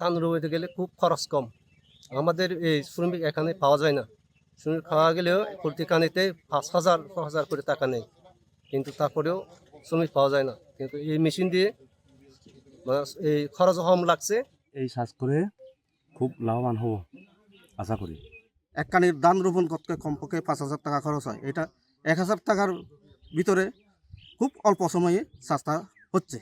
ধান রোয়াইতে গেলে খুব খরচ কম। আমাদের এই শ্রমিক এখানে পাওয়া যায় না। শ্রমিক খাওয়া গেলেও প্রতি কানিতে পাঁচ হাজার ছ হাজার করে টাকা নেই কিন্তু তারপরেও শ্রমিক পাওয়া যায় না। কিন্তু এই মেশিন দিয়ে মানে এই খরচ কম লাগছে। এই চাষ করে খুব লাভবান হব আশা করি। এক কানির ধান রোপণ করতে কমপক্ষে পাঁচ হাজার টাকা খরচ হয়। এটা এক হাজার টাকার ভিতরে খুব অল্প সময়ে চাষটা হচ্ছে।